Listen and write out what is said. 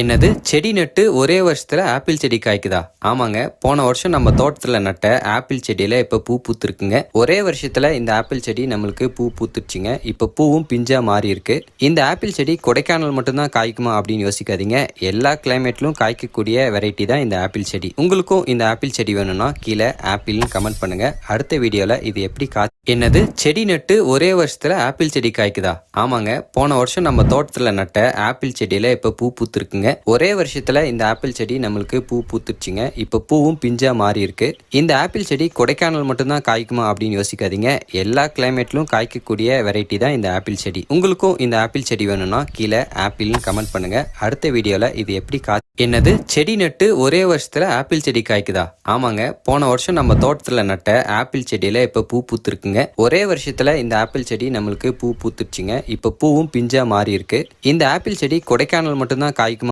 என்னது? செடி நட்டு ஒரே வருஷத்தில் ஆப்பிள் செடி காய்க்குதா? ஆமாங்க. போன வருஷம் நம்ம தோட்டத்தில் நட்ட ஆப்பிள் செடியில் இப்போ பூ பூத்துருக்குங்க. ஒரே வருஷத்தில் இந்த ஆப்பிள் செடி நம்மளுக்கு பூ பூத்துருச்சுங்க. இப்போ பூவும் பிஞ்சா மாறி இருக்கு இந்த ஆப்பிள் செடி கொடைக்கானல் மட்டும்தான் காய்க்குமா அப்படின்னு யோசிக்காதீங்க. எல்லா கிளைமேட்லும் காய்க்கக்கூடிய வெரைட்டி தான் இந்த ஆப்பிள் செடி. உங்களுக்கும் இந்த ஆப்பிள் செடி வேணும்னா கீழே ஆப்பிள்னு கமெண்ட் பண்ணுங்க. அடுத்த வீடியோவில் இது எப்படி கா என்னது? செடி நட்டு ஒரே வருஷத்தில் ஆப்பிள் செடி காய்க்குதா? ஆமாங்க. போன வருஷம் நம்ம தோட்டத்தில் நட்ட ஆப்பிள் செடியில் இப்போ பூ பூத்துருக்குங்க. ஒரே வருஷத்துல இந்த ஆப்பிள் செடி நம்மளுக்கு பூ பூத்துருச்சுங்க இப்ப பூவும் பிஞ்சா மாறி இருக்கு. இந்த ஆப்பிள் செடி கொடைக்கானல் மட்டும்தான் காய்க்குமா அப்படின்னு யோசிக்காதீங்க. எல்லா கிளைமேட்லும் காய்க்கக்கூடிய வெரைட்டி தான் இந்த ஆப்பிள் செடி. உங்களுக்கும் இந்த ஆப்பிள் செடி வேணும்னா கீழே ஆப்பிள்னு கமெண்ட் பண்ணுங்க. அடுத்த வீடியோல இது எப்படி கா என்னது? செடி நட்டு ஒரே வருஷத்துல ஆப்பிள் செடி காய்க்குதா? ஆமாங்க. போன வருஷம் நம்ம தோட்டத்துல நட்ட ஆப்பிள் செடியில இப்ப பூ பூத்துருக்குங்க. ஒரே வருஷத்துல இந்த ஆப்பிள் செடி நம்மளுக்கு பூ பூத்துருச்சுங்க இப்ப பூவும் பிஞ்சா மாறி இருக்கு. இந்த ஆப்பிள் செடி கொடைக்கானல் மட்டும்தான் காய்க்குமா